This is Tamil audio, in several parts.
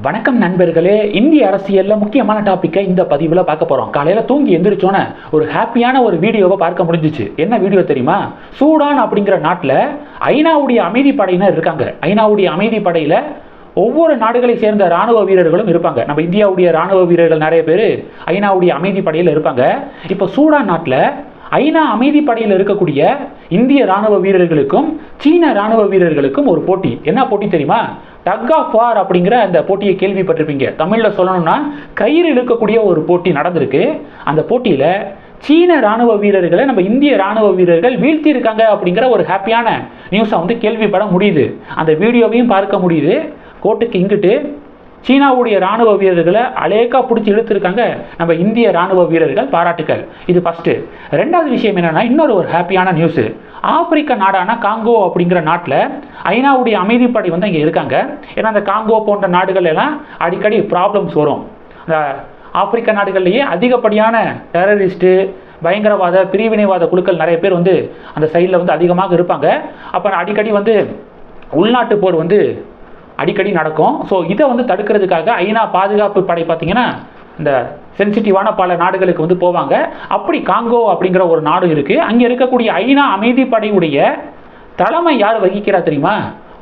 வணக்கம் நண்பர்களே இந்திய அரசியலில் முக்கியமான டாப்பிக்கை இந்த பதிவில் பார்க்க போகிறோம் காலையில் தூங்கி எந்திரிச்சோன்னே ஒரு ஹாப்பியான ஒரு வீடியோவை பார்க்க முடிஞ்சிச்சு. என்ன வீடியோ தெரியுமா? சூடான் அப்படிங்கிற நாட்டில் ஐநாவுடைய அமைதி படையினர் இருக்காங்க. ஐநாவுடைய அமைதி படையில் ஒவ்வொரு நாடுகளை சேர்ந்த ராணுவ வீரர்களும் இருப்பாங்க. நம்ம இந்தியாவுடைய ராணுவ வீரர்கள் நிறைய பேர் ஐநாவுடைய அமைதி படையில் இருப்பாங்க. இப்போ சூடான் நாட்டில் ஐநா அமைதி படையில் இருக்கக்கூடிய இந்திய ராணுவ வீரர்களுக்கும் சீன ராணுவ வீரர்களுக்கும் ஒரு போட்டி. என்ன போட்டி தெரியுமா? டக் ஆஃப் வார் அப்படிங்கிற அந்த போட்டியை கேள்விப்பட்டிருப்பீங்க. தமிழில் சொல்லணும்னா கயிறு இழுக்கக்கூடிய ஒரு போட்டி நடந்திருக்கு. அந்த போட்டியில் சீன ராணுவ வீரர்களை நம்ம இந்திய ராணுவ வீரர்கள் வீழ்த்தியிருக்காங்க அப்படிங்கிற ஒரு ஹாப்பியான நியூஸை வந்து கேள்விப்பட முடியுது. அந்த வீடியோவையும் பார்க்க முடியுது. கோட்டுக்கு இங்கிட்டு சீனாவுடைய ராணுவ வீரர்களை அலேக்கா பிடிச்சி இழுத்துருக்காங்க நம்ம இந்திய ராணுவ வீரர்கள் பாராட்டுக்கள். இது ஃபஸ்ட்டு ரெண்டாவது விஷயம் என்னென்னா இன்னொரு ஒரு ஹாப்பியான நியூஸு ஆப்பிரிக்க நாடான காங்கோ அப்படிங்கிற நாட்டில் ஐநாவுடைய அமைதிப்படை வந்து இங்கே இருக்காங்க. ஏன்னா அந்த காங்கோ போன்ற நாடுகள் எல்லாம் அடிக்கடி ப்ராப்ளம்ஸ் வரும். அந்த ஆப்பிரிக்க நாடுகள்லேயே அதிகப்படியான டெரரிஸ்ட்டு பயங்கரவாத பிரிவினைவாத குழுக்கள் நிறைய பேர் வந்து அந்த சைடில் வந்து அதிகமாக இருப்பாங்க. அப்போ அடிக்கடி வந்து உள்நாட்டு போர் வந்து அடிக்கடி நடக்கும். ஸோ இதை வந்து தடுக்கிறதுக்காக ஐநா பாதுகாப்பு படை பார்த்தீங்கன்னா இந்த சென்சிட்டிவான பல நாடுகளுக்கு வந்து போவாங்க. அப்படி காங்கோ அப்படிங்கிற ஒரு நாடு இருக்குது அங்கே இருக்கக்கூடிய ஐநா அமைதி படையுடைய தலைமை யார் வகிக்கிறா தெரியுமா?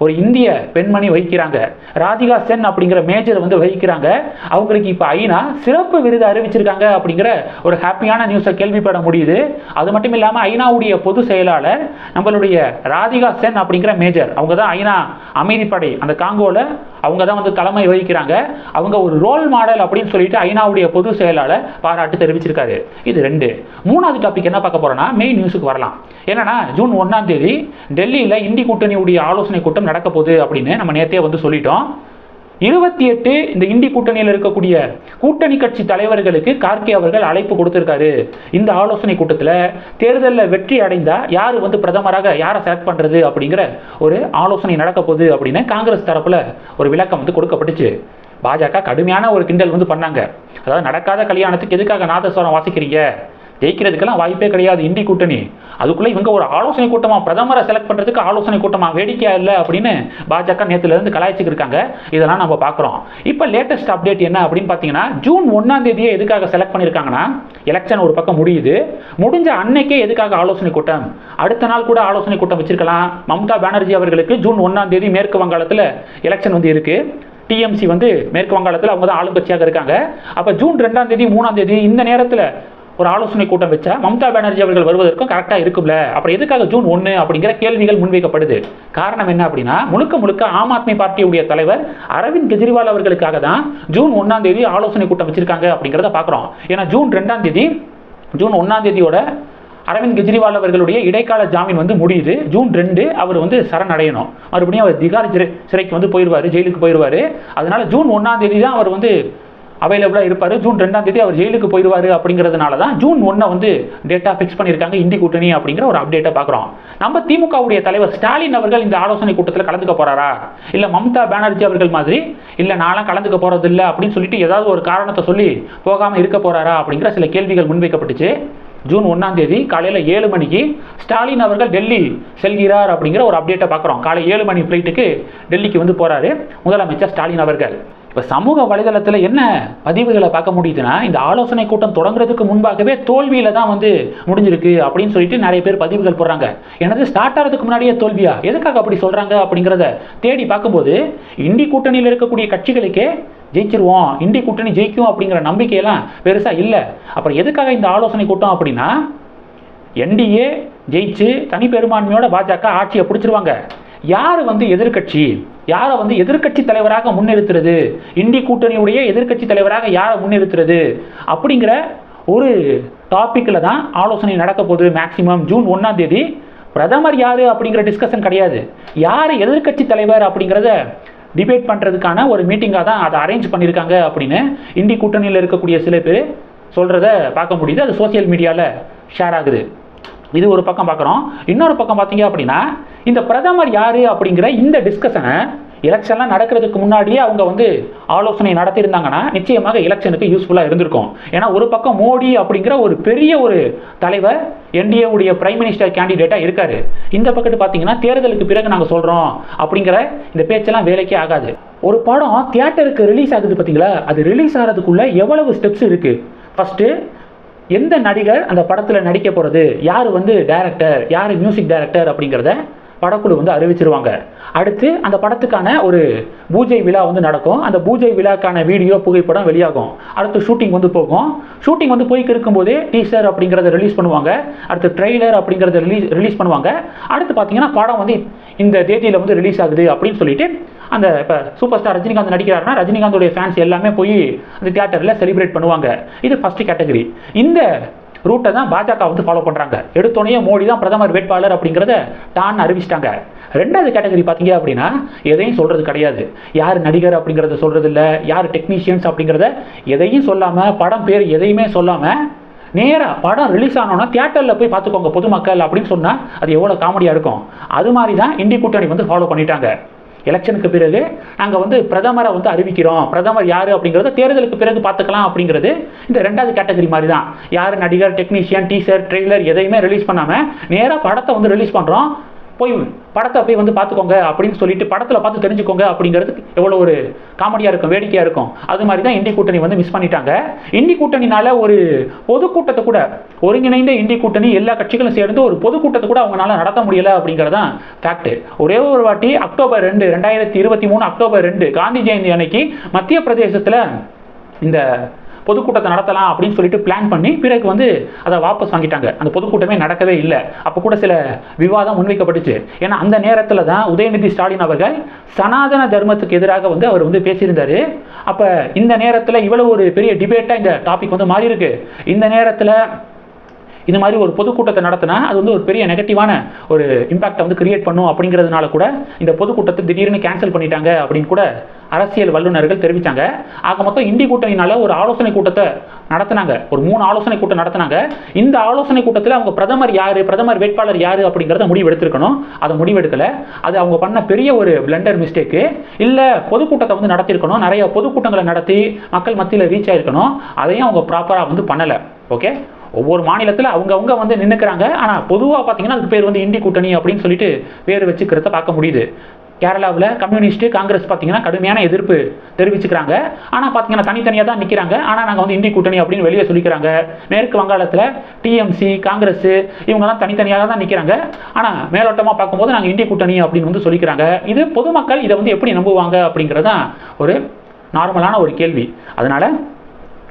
ஒரு இந்திய பெண்மணி வகிக்கிறாங்க. ராதிகா சென் அப்படிங்கிற மேஜர் வந்து வகிக்கிறாங்க. அவங்களுக்கு இப்போ ஐநா சிறப்பு விருது அறிவிச்சிருக்காங்க அப்படிங்கிற ஒரு ஹாப்பியான நியூஸை கேள்விப்பட முடியுது. அது மட்டும் இல்லாமல் ஐநாவுடைய பொது செயலாளர் நம்மளுடைய ராதிகா சென் அப்படிங்கிற மேஜர் அவங்க தான் ஐநா அமைதிப்படை. அந்த காங்கோவில் அவங்க தான் வந்து தலைமை வகிக்கிறாங்க. அவங்க ஒரு ரோல் மாடல் அப்படின்னு சொல்லிட்டு ஐநாவுடைய பொது செயலாளர் பாராட்டு தெரிவிச்சிருக்காரு. இது ரெண்டு. மூணாவது டாபிக் என்ன பார்க்க போறோம்னா மெயின் நியூஸுக்கு வரலாம். என்னன்னா ஜூன் ஒன்றாம் தேதி டெல்லியில் இந்தி கூட்டணியுடைய ஆலோசனை கூட்டம் நடக்க போகுது அப்படின்னு நம்ம நேற்றே வந்து சொல்லிட்டோம். இருபத்தி எட்டு இந்த இந்தி கூட்டணியில் இருக்கக்கூடிய கூட்டணி கட்சி தலைவர்களுக்கு கார்கே அவர்கள் அழைப்பு கொடுத்திருக்காரு. இந்த ஆலோசனை கூட்டத்தில் தேர்தலில் வெற்றி அடைந்தால் யார் வந்து பிரதமராக யாரை செலக்ட் பண்ணுறது அப்படிங்கிற ஒரு ஆலோசனை நடக்க போகுது அப்படின்னு காங்கிரஸ் தரப்பில் ஒரு விளக்கம் வந்து கொடுக்கப்பட்டுச்சு. பாஜக கடுமையான ஒரு கிண்டல் வந்து பண்ணாங்க. அதாவது நடக்காத கல்யாணத்துக்கு எதுக்காக நாதஸ்வரம் வாசிக்கிறீங்க? ஜெயிக்கிறதுக்கெல்லாம் வாய்ப்பே கிடையாது இந்தி கூட்டணி. அதுக்குள்ளே இவங்க ஒரு ஆலோசனை கூட்டமாக பிரதமரை செலக்ட் பண்ணுறதுக்கு ஆலோசனை கூட்டமாக வேடிக்கையா இல்லை அப்படின்னு பாஜக நேற்றுலேருந்து இருந்து கலாய்ச்சிக்கு இருக்காங்க. இதெல்லாம் நம்ம பார்க்குறோம். இப்போ லேட்டஸ்ட் அப்டேட் என்ன அப்படின்னு பார்த்தீங்கன்னா ஜூன் ஒன்றாம் தேதியை எதுக்காக செலக்ட் பண்ணியிருக்காங்கன்னா எலெக்ஷன் ஒரு பக்கம் முடியுது. முடிஞ்ச அன்னைக்கே எதுக்காக ஆலோசனை கூட்டம்? அடுத்த நாள் கூட ஆலோசனை கூட்டம் வச்சிருக்கலாம். மம்தா பானர்ஜி அவர்களுக்கு ஜூன் ஒன்றாம் தேதி மேற்கு வங்காளத்தில் எலெக்ஷன் வந்து இருக்குது டிஎம்சி வந்து மேற்கு வங்காளத்தில் அவங்க தான் ஆளுங்கட்சியாக இருக்காங்க. அப்போ ஜூன் ரெண்டாம் தேதி மூணாம் தேதி இந்த நேரத்தில் ஒரு ஆலோசனை கூட்டம் வச்சா மம்தா பானர்ஜி அவர்கள் வருவதற்கும் கரெக்டாக இருக்கும்ல? அப்புறம் எதுக்காக ஜூன் ஒன்று அப்படிங்கிற கேள்விகள் முன்வைக்கப்படுது. காரணம் என்ன அப்படின்னா முழுக்க முழுக்க ஆம் ஆத்மி பார்ட்டியுடைய தலைவர் அரவிந்த் கெஜ்ரிவால் அவர்களுக்காக தான் ஜூன் ஒன்றாம் தேதி ஆலோசனை கூட்டம் வச்சிருக்காங்க அப்படிங்கிறத பார்க்குறோம் ஏன்னா ஜூன் ரெண்டாம் தேதி ஜூன் ஒன்றாம் தேதியோட அரவிந்த் கெஜ்ரிவால் அவர்களுடைய இடைக்கால ஜாமீன் வந்து முடியுது. ஜூன் ரெண்டு அவர் வந்து சரணடையணும். மறுபடியும் அவர் திகார் சிறை சிறைக்கு வந்து போயிடுவார் ஜெயிலுக்கு போயிடுவார். அதனால ஜூன் ஒன்றாம் தேதி தான் அவர் வந்து அவைலபிளாக இருப்பார். ஜூன் ரெண்டாம் தேதி அவர் ஜெயிலுக்கு போயிடுவார் அப்படிங்கிறதுனால தான் ஜூன் ஒன்றை வந்து டேட்டா ஃபிக்ஸ் பண்ணியிருக்காங்க இந்தி கூட்டணி அப்படிங்கிற ஒரு அப்டேட்டை பார்க்குறோம். நம்ம திமுகவுடைய தலைவர் ஸ்டாலின் அவர்கள் இந்த ஆலோசனை கூட்டத்தில் கலந்துக்க போகிறாரா இல்லை மம்தா பானர்ஜி அவர்கள் மாதிரி இல்லை நானும் கலந்துக்க போகிறதில்ல இல்லை அப்படின்னு சொல்லிட்டு ஏதாவது ஒரு காரணத்தை சொல்லி போகாமல் இருக்க போகிறாரா அப்படிங்கிற சில கேள்விகள் முன்வைக்கப்பட்டுச்சு. ஜூன் ஒன்றாம் தேதி காலையில் ஏழு மணிக்கு ஸ்டாலின் அவர்கள் டெல்லி செல்கிறார் அப்படிங்கிற ஒரு அப்டேட்டை பார்க்குறோம். காலை ஏழு மணி ஃப்ளைட்டுக்கு டெல்லிக்கு வந்து போகிறாரு முதலமைச்சர் ஸ்டாலின் அவர்கள். இப்போ சமூக வலைதளத்தில் என்ன பதிவுகளை பார்க்க முடியுதுன்னா இந்த ஆலோசனை கூட்டம் தொடங்குறதுக்கு முன்பாகவே தோல்வியில் தான் வந்து முடிஞ்சிருக்கு அப்படின்னு சொல்லிட்டு நிறைய பேர் பதிவுகள் போடுறாங்க. எனது ஸ்டார்ட் ஆகிறதுக்கு முன்னாடியே தோல்வியா? எதுக்காக அப்படி சொல்கிறாங்க அப்படிங்கிறத தேடி பார்க்கும்போது இந்தி கூட்டணியில் இருக்கக்கூடிய கட்சிகளுக்கே ஜெயிச்சிருவோம் இந்தி கூட்டணி ஜெயிக்கும் அப்படிங்கிற நம்பிக்கையெல்லாம் பெருசாக இல்லை. அப்புறம் எதுக்காக இந்த ஆலோசனை கூட்டம் அப்படின்னா என்டிஏ ஜெயிச்சு தனி பெரும்பான்மையோட பாஜக ஆட்சியை பிடிச்சிருவாங்க. யார் வந்து எதிர்க்கட்சி? யாரை வந்து எதிர்க்கட்சி தலைவராக முன்னிறுத்துறது? இந்தி கூட்டணியுடைய எதிர்க்கட்சி தலைவராக யாரை முன்னிறுத்துறது? அப்படிங்கிற ஒரு டாப்பிக்கில் தான் ஆலோசனை நடக்க போகுது மேக்சிமம் ஜூன் ஒன்றாம் தேதி. பிரதமர் யார் அப்படிங்கிற டிஸ்கஷன் கிடையாது. யார் எதிர்க்கட்சி தலைவர் அப்படிங்கிறத டிபேட் பண்ணுறதுக்கான ஒரு மீட்டிங்காக தான் அதை அரேஞ்ச் பண்ணியிருக்காங்க அப்படின்னு இந்தி கூட்டணியில் இருக்கக்கூடிய சில பேர் சொல்கிறத பார்க்க முடியுது. அது சோசியல் மீடியாவில் ஷேர் ஆகுது. இது ஒரு பக்கம் பார்க்குறோம். இன்னொரு பக்கம் பார்த்தீங்க அப்படின்னா இந்த பிரதமர் யார் அப்படிங்கிற இந்த டிஸ்கஷனை எலெக்ஷன்லாம் நடக்கிறதுக்கு முன்னாடியே அவங்க வந்து ஆலோசனை நடத்தியிருந்தாங்கன்னா நிச்சயமாக எலெக்ஷனுக்கு யூஸ்ஃபுல்லாக இருந்திருக்கும். ஏன்னா ஒரு பக்கம் மோடி அப்படிங்கிற ஒரு பெரிய ஒரு தலைவர் என்டிஏவுடைய பிரைம் மினிஸ்டர் கேண்டிடேட்டாக இருக்காரு. இந்த பக்கத்து பார்த்தீங்கன்னா தேர்தலுக்கு பிறகு நாங்கள் சொல்கிறோம் அப்படிங்கிற இந்த பேச்செல்லாம் வேலைக்கே ஆகாது. ஒரு படம் தியேட்டருக்கு ரிலீஸ் ஆகுது பார்த்தீங்களா? அது ரிலீஸ் ஆகிறதுக்குள்ளே எவ்வளவு ஸ்டெப்ஸ் இருக்குது ஃபஸ்ட்டு எந்த நடிகர் அந்த படத்தில் நடிக்க போகிறது யார் வந்து டைரக்டர் யார் மியூசிக் டைரக்டர் அப்படிங்கிறத படக்குழு வந்து அறிவிச்சிருவாங்க. அடுத்து அந்த படத்துக்கான ஒரு பூஜை விழா வந்து நடக்கும். அந்த பூஜை விழாக்கான வீடியோ புகைப்படம் வெளியாகும். அடுத்து ஷூட்டிங் வந்து போகும். ஷூட்டிங் வந்து போய்க்கு இருக்கும்போதே டீசர் அப்படிங்கிறத ரிலீஸ் பண்ணுவாங்க. அடுத்து ட்ரெய்லர் அப்படிங்கிறத ரிலீஸ் ரிலீஸ் பண்ணுவாங்க. அடுத்து பார்த்தீங்கன்னா படம் வந்து இந்த தேதியில் வந்து ரிலீஸ் ஆகுது அப்படின்னு சொல்லிட்டு அந்த இப்போ சூப்பர் ஸ்டார் ரஜினிகாந்த் நடிக்கிறாருன்னா ரஜினிகாந்தோடைய ஃபேன்ஸ் எல்லாமே போய் அந்த தியேட்டரில் செலிப்ரேட் பண்ணுவாங்க. இது ஃபஸ்ட்டு கேட்டகரி இந்த ரூட்டை தான் பாஜக வந்து ஃபாலோ பண்ணுறாங்க எடுத்தோடனே மோடி தான் பிரதமர் வேட்பாளர் அப்படிங்கிறத தான் அறிவிச்சிட்டாங்க. ரெண்டாவது கேட்டகரி பார்த்தீங்க அப்படின்னா எதையும் சொல்கிறது கிடையாது. யார் நடிகர் அப்படிங்கிறத சொல்கிறது இல்லை யார் டெக்னீஷியன்ஸ் அப்படிங்கிறத எதையும் சொல்லாமல் படம் பேர் எதையுமே சொல்லாமல் நேராக படம் ரிலீஸ் ஆனோன்னா தியேட்டரில் போய் பார்த்துக்கோங்க பொதுமக்கள் அப்படின்னு சொன்னால் அது எவ்வளோ காமெடியாக இருக்கும். அது மாதிரி தான் இந்தி கூட்டணி வந்து ஃபாலோ பண்ணிட்டாங்க. எலெக்ஷனுக்கு பிறகு நாங்கள் வந்து பிரதமரை வந்து அறிவிக்கிறோம். பிரதமர் யார் அப்படிங்கிறத தேர்தலுக்கு பிறகு பார்த்துக்கலாம் அப்படிங்கிறது இந்த ரெண்டாவது கேட்டகரி மாதிரி தான் யார் நடிகர் டெக்னீஷியன் டீசர் ட்ரெய்லர் எதையுமே ரிலீஸ் பண்ணாமல் நேராக படத்தை வந்து ரிலீஸ் பண்ணுறோம் போய் படத்தை போய் வந்து பார்த்துக்கோங்க அப்படின்னு சொல்லிட்டு படத்தில் பார்த்து தெரிஞ்சுக்கோங்க அப்படிங்கிறது எவ்வளோ ஒரு காமெடியாக இருக்கும் வேடிக்கையாக இருக்கும். அது மாதிரி தான் இந்தி கூட்டணி வந்து மிஸ் பண்ணிட்டாங்க. இந்தி கூட்டணினால ஒரு பொதுக்கூட்டத்தை கூட ஒருங்கிணைந்த இந்தி கூட்டணி எல்லா கட்சிகளும் சேர்ந்து ஒரு பொதுக்கூட்டத்தை கூட அவங்களால நடத்த முடியலை அப்படிங்கிறது தான் ஃபேக்ட் ஒரே ஒரு வாட்டி அக்டோபர் ரெண்டு ரெண்டாயிரத்தி இருபத்தி மூணு அக்டோபர் ரெண்டு காந்தி ஜெயந்தி அன்னைக்கு மத்திய பிரதேசத்தில் இந்த பொதுக்கூட்டத்தை நடத்தலாம் அப்படின்னு சொல்லிட்டு பிளான் பண்ணி பிறகு வந்து அதை வாபஸ் வாங்கிட்டாங்க. அந்த பொதுக்கூட்டமே நடக்கவே இல்லை. அப்போ கூட சில விவாதம் முன்வைக்கப்பட்டுச்சு. ஏன்னா அந்த நேரத்தில் தான் உதயநிதி ஸ்டாலின் அவர்கள் சனாதன தர்மத்துக்கு எதிராக வந்து அவர் வந்து பேசியிருந்தார். அப்போ இந்த நேரத்தில் இவ்வளோ ஒரு பெரிய டிபேட்டாக இந்த டாபிக் வந்து மாறி இருக்கு இந்த நேரத்தில் இது மாதிரி ஒரு பொதுக்கூட்டத்தை நடத்தினா அது வந்து ஒரு பெரிய நெகட்டிவான ஒரு இம்பாக்டை வந்து கிரியேட் பண்ணும் அப்படிங்கிறதுனால கூட இந்த பொதுக்கூட்டத்தை திடீர்னு கேன்சல் பண்ணிட்டாங்க அப்படின்னு கூட அரசியல் வல்லுநர்கள் தெரிவித்தாங்க ஆக மொத்தம் இந்தி கூட்டணினால ஒரு ஆலோசனை கூட்டத்தை நடத்தினாங்க. ஒரு மூணு ஆலோசனை கூட்டம் நடத்தினாங்க. இந்த ஆலோசனை கூட்டத்தில் அவங்க பிரதமர் யார் பிரதமர் வேட்பாளர் யார் அப்படிங்கிறத முடிவு எடுத்திருக்கணும். அதை முடிவெடுக்கல அது அவங்க பண்ண பெரிய ஒரு பிளண்டர் மிஸ்டேக்கு இல்லை பொதுக்கூட்டத்தை வந்து நடத்தியிருக்கணும். நிறைய பொதுக்கூட்டங்களை நடத்தி மக்கள் மத்தியில் ரீச் ஆயிருக்கணும். அதையும் அவங்க ப்ராப்பராக வந்து பண்ணலை. ஓகே ஒவ்வொரு மாநிலத்தில் அவங்கவுங்க வந்து நின்றுக்கிறாங்க ஆனால் பொதுவாக பார்த்தீங்கன்னா அதுக்கு பேர் வந்து இந்தி கூட்டணி அப்படின்னு சொல்லிட்டு பேர் வச்சுக்கிறத பார்க்க முடியுது. கேரளாவில் கம்யூனிஸ்ட் காங்கிரஸ் பார்த்தீங்கன்னா கடுமையான எதிர்ப்பு தெரிவிச்சுக்கிறாங்க. ஆனால் பார்த்தீங்கன்னா தனித்தனியாக தான் நிற்கிறாங்க ஆனால் நாங்கள் வந்து இந்தி கூட்டணி அப்படின்னு வெளியே சொல்லிக்கிறாங்க. மேற்கு வங்காளத்தில் டிஎம்சி காங்கிரஸ் இவங்கெல்லாம் தனித்தனியாக தான் நிற்கிறாங்க ஆனால் மேலோட்டமாக பார்க்கும்போது நாங்கள் இந்தி கூட்டணி அப்படின்னு வந்து சொல்லிக்கிறாங்க. இது பொதுமக்கள் இதை வந்து எப்படி நம்புவாங்க அப்படிங்கிறது தான் ஒரு நார்மலான ஒரு கேள்வி. அதனால்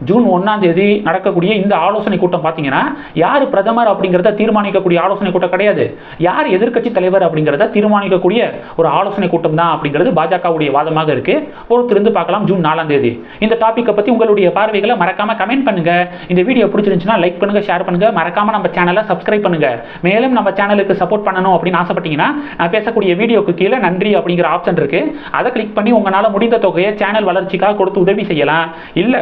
ஜூன் ஒன்றாம் தேதி நடக்கக்கூடிய இந்த ஆலோசனை கூட்டம் பார்த்தீங்கன்னா யார் பிரதமர் அப்படிங்கிறத தீர்மானிக்கக்கூடிய ஆலோசனை கூட்டம் கிடையாது. யார் எதிர்க்கட்சி தலைவர் அப்படிங்கிறத தீர்மானிக்கக்கூடிய ஒரு ஆலோசனை கூட்டம் தான் அப்படிங்கிறது பாஜகவுடைய வாதமாக இருக்கு. பொறுத்திருந்து பார்க்கலாம் ஜூன் நாலாம் தேதி. இந்த டாப்பிக்கை பற்றி உங்களுடைய பார்வைகளை மறக்காம கமெண்ட் பண்ணுங்க. இந்த வீடியோ பிடிச்சிருந்துச்சுன்னா லைக் பண்ணுங்க ஷேர் பண்ணுங்க. மறக்காம நம்ம சேனலை சப்ஸ்கிரைப் பண்ணுங்க. மேலும் நம்ம சேனலுக்கு சப்போர்ட் பண்ணணும் அப்படின்னு ஆசைப்பட்டீங்கன்னா நான் பேசக்கூடிய வீடியோக்கு கீழே நன்றி அப்படிங்கிற ஆப்ஷன் இருக்கு. அதை கிளிக் பண்ணி உங்களால் முடிந்த தொகையை சேனல் வளர்ச்சிக்காக கொடுத்து உதவி செய்யலாம். இல்லை